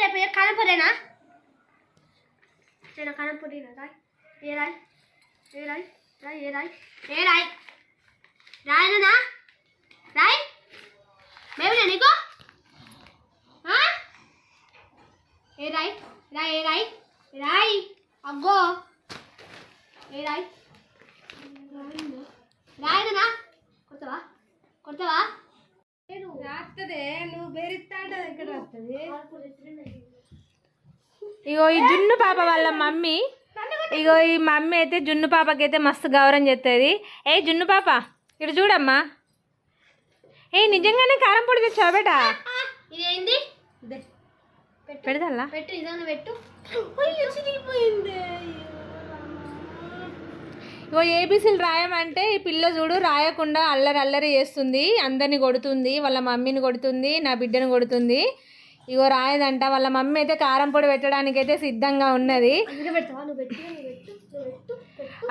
రేపు కనపడేనా నేను కనపడినా రాయ్ ఏ రాయ్ ఏ రాయ్ రాయ్ ఏ రాయ్ ఏ రాయ్. రాయనా రాయ్? మేమేనా నీకు? ఏ రాయ్ రాయ్ ఏ రాయ్ రాయ్. అగ్గో. ఏ రాయ్? రాయనా కొడతావా? కొడతావా? రాస్తదే నువ్వు బెరిస్తా అంటే ఎక్కడ వస్తుంది ఇగో ఈ జున్ను పాప వాళ్ళ మమ్మీ ఇగో ఈ మమ్మీ అయితే జున్ను పాపకి అయితే మస్తు గౌరవం చేస్తుంది ఏ జున్ను పాప ఇటు చూడమ్మా. ఏ నిజంగానే కారం పొడి తెచ్చావా బేటా? ఇదేంది? పెడదల్లా పెట్టు నిజంగా పెట్టు. ఇగో ఏబీసీలు రాయమంటే ఈ పిల్ల చూడు రాయకుండా అల్లరి అల్లరి చేస్తుంది అందరిని కొడుతుంది వాళ్ళ మమ్మీని కొడుతుంది నా బిడ్డను కొడుతుంది. ఇగో రాయదంట వాళ్ళ మమ్మీ అయితే కారం పొడి పెట్టడానికి అయితే సిద్ధంగా ఉన్నది.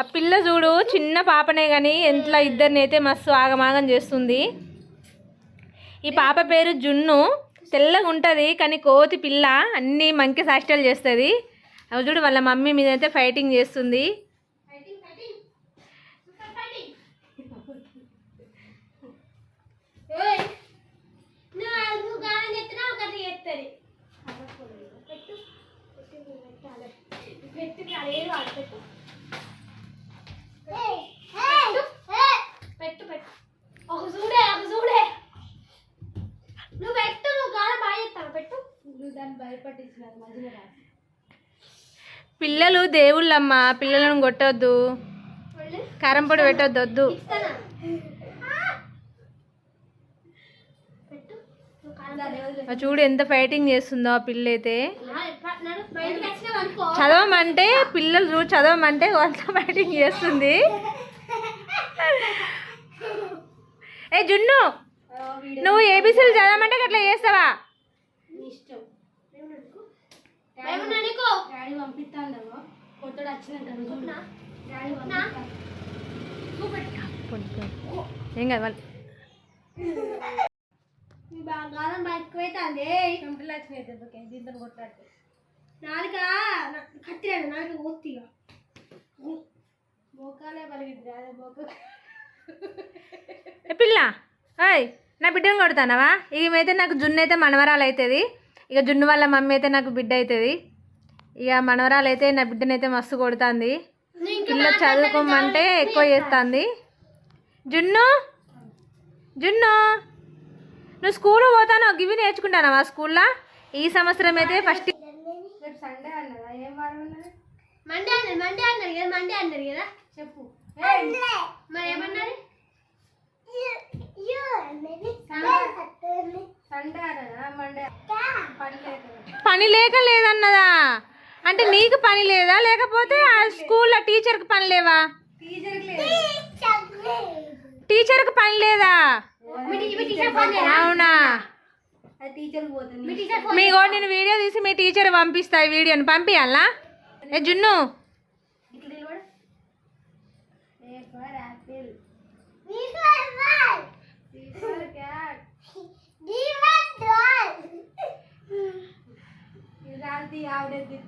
ఆ పిల్ల చూడు చిన్న పాపనే కానీ ఎంట్లో ఇద్దరిని అయితే మస్తు ఆగమాగం చేస్తుంది. ఈ పాప పేరు జున్ను తెల్లగా ఉంటుంది కానీ కోతి పిల్ల అన్నీ మంకి సాష్టాలు చేస్తుంది. అవి చూడు వాళ్ళ మమ్మీ మీద అయితే ఫైటింగ్ చేస్తుంది ఫైటింగ్ ఫైటింగ్ సూపర్ ఫైటింగ్ ఏయ్ నువ్వు నువ్వు గానం చెప్తున్నా ఒకటి చేస్తుంది పెట్టు పెట్టు నువ్వు పెట్టాలి పెట్టు అదేదో అది పెట్టు. పెట్టు. పెట్టు పెట్టు. ఒక చూడే ఒక చూడే. నువ్వు పెట్టు నువ్వు గానం బాగా చెప్తావు పెట్టు. నువ్వు దాన్ని భయపట్టించినారు మధ్యలో రాసి పిల్లలు దేవుళ్ళమ్మ పిల్లలను కొట్టొద్దు. కారం పొడి పెట్టొద్దు వద్దు ఇస్తానా పెట్టు నువ్వు కాలం ఆ చూడు ఎంత ఫైటింగ్ చేస్తుందో ఆ పిల్ల అయితే చదవమంటే పిల్లలు చూడు చదవమంటే అంత ఫైటింగ్ చేస్తుంది. ఏ జున్ను నువ్వు ఏబీసీలు చదవమంటే అట్లా చేస్తావా? నీ ఇష్టం. ఏమన్నా అనుకో డాడీ పంపిస్తాండేమో కొత్తడు వచ్చినాక నువ్వు చూడు. డాడీ నా? పంపిస్తాను ఏం కాదు వాళ్ళు నీ బా- గాలం బాగా ఎక్కువైతుంది వచ్చినాయి దెబ్బకి దీంతో కొట్లాడితే. నాలుక? నాలుక ఓత్తిగా మోకాలే పలిగింది అదే మోక ఏ పిల్ల అయ్ నా బిడ్డను కొడతానవా? ఈమెయితే నాకు జున్ను అయితే మనవరాలు అవుతుంది ఇక జున్ను వాళ్ళ మమ్మీ అయితే నాకు బిడ్డ అవుతుంది ఇక మనవరాలు అయితే నా బిడ్డనైతే మస్తు కొడుతుంది. పిల్ల చదువుకోమంటే ఎక్కువ చేస్తుంది. జున్ను జున్ను. నువ్వు స్కూల్ పోతాను గివి నేర్చుకుంటానవా స్కూల్లో ఈ సంవత్సరం అయితే ఫస్ట్ రేపు సండే అన్నదా? ఏం వారం ఉన్నది మండే అన్నారు మండే అన్నారు కదా మండే అన్నారు కదా. చెప్పు. మరి ఏమన్నారు? సండే. అన్నదా? మండే. పని లేక లేదన్నదా? అంటే నీకు పని లేదా? లేకపోతే ఆ స్కూల్లో టీచర్కి పని లేవా? టీచర్కి లేదు. టీచర్కి పని లేదా? అవునా? అది టీచర్కి పోతుంది. మీ టీచర్ ఫోన్ మీగో నేను వీడియో తీసి మీ టీచర్ పంపిస్తా ఈ వీడియోని. పంపించాలా ఏ జున్ను? ఇది